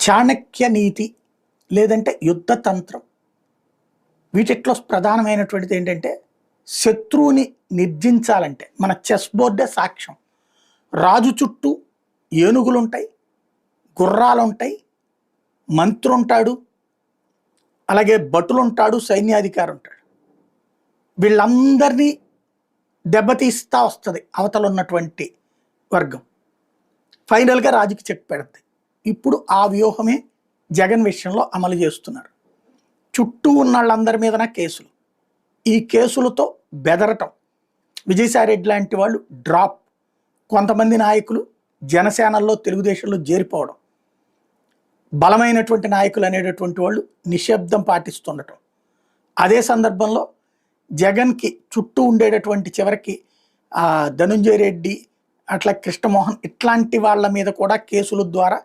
చాణక్య నీతి లేదంటే యుద్ధ తంత్రం. వీటిట్లో ప్రధానమైనటువంటిది ఏంటంటే శత్రువుని నిర్జించాలంటే మన చెస్ బోర్డే సాక్ష్యం. రాజు చుట్టూ ఏనుగులు ఉంటాయి గుర్రాలు మంత్రి ఉంటాడు అలాగే భటులు ఉంటాడు సైన్యాధికారి ఉంటాడు వీళ్ళందరినీ దెబ్బతీస్తా వస్తుంది అవతల ఉన్నటువంటి వర్గం. ఫైనల్గా రాజుకి చెక్ పెడుతుంది ఇప్పుడు ఆ వ్యూహమే జగన్ విషయంలో అమలు చేస్తున్నారు చుట్టూ ఉన్న వాళ్ళందరి మీదన కేసులు. ఈ కేసులతో బెదరటం. విజయసాయిరెడ్డి లాంటి వాళ్ళు డ్రాప్. కొంతమంది నాయకులు జనసేనల్లో తెలుగుదేశంలో చేరిపోవడం. బలమైనటువంటి నాయకులు అనేటటువంటి వాళ్ళు నిశ్శబ్దం పాటిస్తుండటం. అదే సందర్భంలో జగన్కి చుట్టూ ఉండేటటువంటి చివరికి ధనుంజయ రెడ్డి అట్లా కృష్ణమోహన్ ఇట్లాంటి వాళ్ళ మీద కూడా కేసుల ద్వారా